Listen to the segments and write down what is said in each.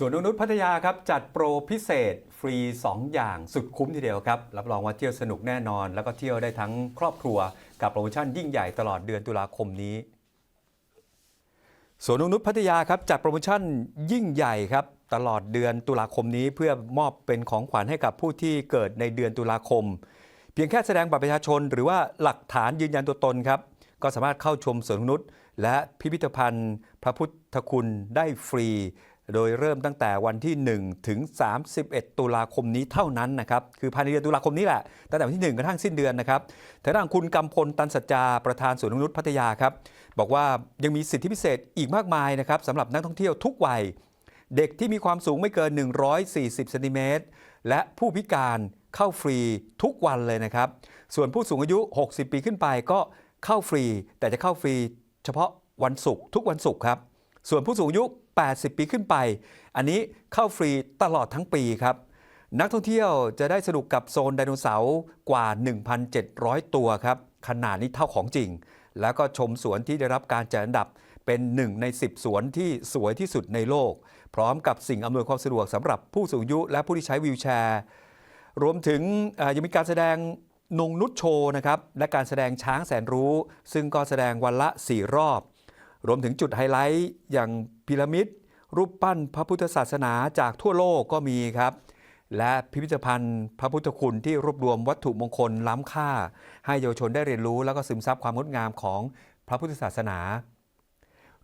สวนนุษย์พัทยาครับจัดโปรพิเศษฟรี 2 อย่างสุดคุ้มทีเดียวครับ รับรองว่าเที่ยวสนุกแน่นอน แล้วก็เที่ยวได้ทั้งครอบครัว กับโปรโมชั่นยิ่งใหญ่ตลอดเดือนตุลาคมนี้สวนนุษย์พัทยาครับจัดโปรโมชั่นยิ่งใหญ่ครับตลอดเดือนตุลาคมนี้เพื่อมอบเป็นของขวัญให้กับผู้ที่เกิดในเดือนตุลาคม เพียงแค่แสดงบัตรประชาชน หรือว่าหลักฐานยืนยันตัวตนครับก็สามารถเข้าชมสวนนกนุษย์และพิพิธภัณฑ์ พระพุทธคุณได้ฟรี โดยเริ่มตั้งแต่วันที่ 1 ถึง 31 ตุลาคมนี้เท่านั้นนะครับ คือภายในเดือนตุลาคมนี้แหละ ตั้งแต่วันที่ 1 กระทั่งสิ้นเดือนนะครับทางด้านคุณกำพลตันสัจจา ประธานสวนนกนุษย์พัทยาครับ บอกว่ายังมีสิทธิพิเศษอีกมากมายนะครับสำหรับนักท่องเที่ยวทุกวัย เด็กที่มีความสูงไม่เกิน 140 เซนติเมตร และผู้พิการเข้าฟรีทุกวันเลยนะครับ ส่วนผู้สูงอายุ 60 ปีขึ้นไปก็เข้าฟรี แต่จะเข้าฟรี เฉพาะวันศุกร์ทุกวันศุกร์ครับ ส่วนผู้สูงอายุ 80 ปีขึ้นไป อันนี้เข้าฟรีตลอดทั้งปีครับ นักท่องเที่ยวจะได้สนุกกับโซนไดโนเสาร์กว่า 1,700 ตัวครับ ขนาดนี้เท่าของจริง แล้วก็ชมสวนที่ได้รับการจัดอันดับเป็นหนึ่งใน 10 สวนที่สวยที่สุดในโลก พร้อมกับสิ่งอำนวยความสะดวกสำหรับผู้สูงอายุและผู้ที่ใช้วีลแชร์ รวมถึงยังมีการแสดงนงนุชโชนะครับ และการแสดงช้างแสนรู้ ซึ่งก็แสดงวันละ 4 รอบ รวมถึงจุดไฮไลท์อย่างพีระมิด รูปปั้นพระพุทธศาสนาจากทั่วโลกก็มีครับ และพิพิธภัณฑ์พระพุทธคุณที่รวบรวมวัตถุมงคลล้ำค่า ให้เยาวชนได้เรียนรู้แล้วก็ซึมซับความงดงามของพระพุทธศาสนา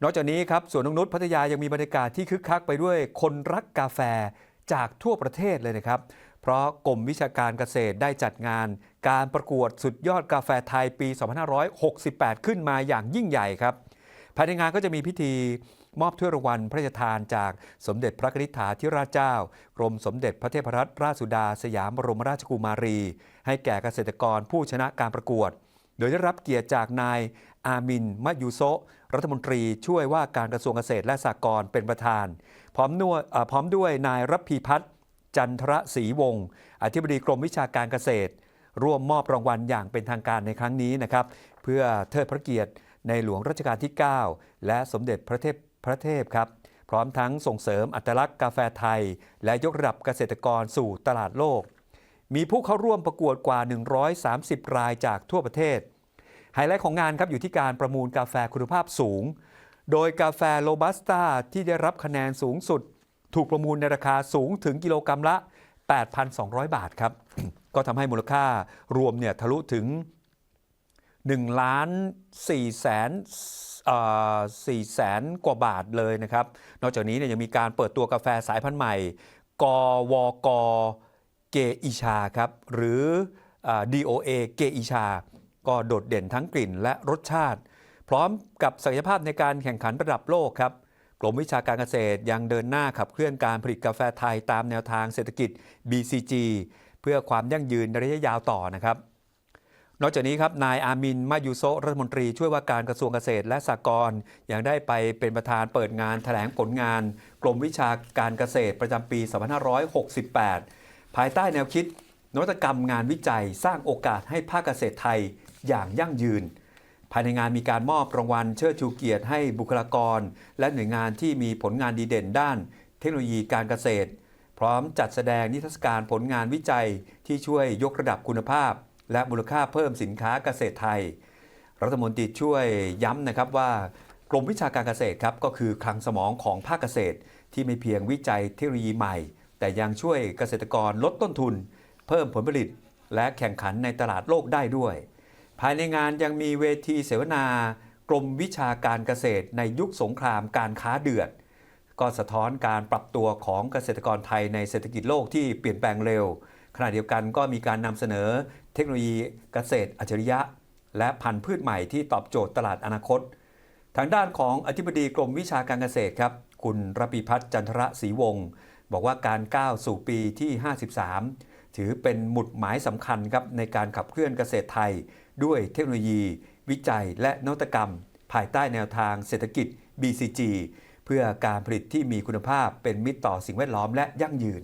นอกจากนี้ครับสวนนกนุษย์พัทยายังมีบรรยากาศที่คึกคักไปด้วยคนรักกาแฟจากทั่วประเทศเลยนะครับ เพราะกรมวิชาการเกษตรได้จัดงาน การประกวดสุดยอดกาแฟไทยปี 2568 ขึ้นมาอย่างยิ่งใหญ่ครับ ภายในงานก็จะมีพิธีมอบถ้วยรางวัลพระราชทานจากสมเด็จพระนิษฐาธิราชเจ้า กรมสมเด็จพระเทพรัตนราชสุดา สยามบรมราชกุมารี ให้แก่เกษตรกรผู้ชนะการประกวด โดยได้รับเกียรติจากนายอามินมะยูโซรัฐมนตรีช่วยว่าการกระทรวงเกษตรและสหกรณ์เป็นประธาน พร้อมด้วยพร้อมด้วยนายรับพีพัฒน์จันทรศรีวงศ์อธิบดีกรมวิชาการเกษตร ร่วมมอบรางวัลอย่างเป็นทางการในครั้งนี้นะครับ เพื่อเทิดพระเกียรติ ในหลวงรัชกาลที่ 9 และสมเด็จพระเทพพระเทพครับ พร้อมทั้งส่งเสริมอัตลักษณ์กาแฟไทย และยกระดับเกษตรกรสู่ตลาดโลก มีผู้เข้าร่วมประกวดกว่า 130 รายจากทั่วประเทศ ไฮไลท์ของงานครับอยู่ที่การประมูลกาแฟคุณภาพสูง โดยกาแฟโรบัสต้าที่ได้รับคะแนนสูงสุด ถูกประมูลในราคาสูงถึงกิโลกรรัมละ 8,200 บาทครับ ก็ทำให้มูลค่ารวมเนี่ยทะลุถึง 1ล้าน4แสน4แสนกว่าบาทเลยนะครับ นอกจากนี้เนี่ยยังมีการเปิดตัวกาแฟสายพันธุ์ใหม่ กวกเกอิชาครับ หรืออ DOA เกอิชา ก็โดดเด่นทั้งกลิ่นและรสชาติ พร้อมกับศักยภาพในการแข่งขันระดับโลกครับ กรมวิชาการเกษตรยังเดินหน้าขับเคลื่อนการผลิตกาแฟไทยตามแนวทางเศรษฐกิจ BCG เพื่อความยั่งยืนในระยะยาวต่อนะครับ นอกจากนี้ครับนายอามินมายูโซรัฐมนตรีช่วยว่าการกระทรวงเกษตรและสหกรณ์ยังได้ไปเป็นประธานเปิดงานแถลงผลงานกรมวิชาการเกษตรประจำปี 2568 ภายใต้แนวคิด นวัตกรรมงานวิจัยสร้างโอกาสให้ภาคเกษตรไทยอย่างยั่งยืน ภายในงานมีการมอบรางวัลเชิดชูเกียรติให้บุคลากร และหน่วยงานที่มีผลงานดีเด่นด้าน เทคโนโลยีการเกษตร พร้อมจัดแสดงนิทรรศการผลงานวิจัยที่ช่วยยกระดับคุณภาพ และมูลค่าเพิ่มสินค้าเกษตรไทย รัฐมนตรีช่วยย้ำนะครับว่ากรมวิชาการเกษตรครับก็คือคลังสมองของภาคเกษตร ที่ไม่เพียงวิจัยเทคโนโลยีใหม่ แต่ยังช่วยเกษตรกรลดต้นทุน เพิ่มผลผลิต และแข่งขันในตลาดโลกได้ด้วย ภายในงานยังมีเวทีเสวนากรมวิชาการเกษตรในยุคสงครามการค้าเดือด ก็สะท้อนการปรับตัวของเกษตรกรไทยในเศรษฐกิจโลกที่เปลี่ยนแปลงเร็ว ขณะเดียวกันก็มีการนำเสนอเทคโนโลยีเกษตรอัจฉริยะ และพันธุ์พืชใหม่ที่ตอบโจทย์ตลาดอนาคต ทางด้านของอธิบดีกรมวิชาการเกษตรครับ คุณรปีพัฒน์จันทรศรีวงศ์บอกว่าการก้าวสู่ปีที่ 53 ถือเป็นหมุดหมายสำคัญครับในการขับเคลื่อนเกษตรไทย ด้วยเทคโนโลยี วิจัยและนวัตกรรม ภายใต้แนวทางเศรษฐกิจ BCG เพื่อการผลิตที่มีคุณภาพเป็นมิตรต่อสิ่งแวดล้อมและยั่งยืน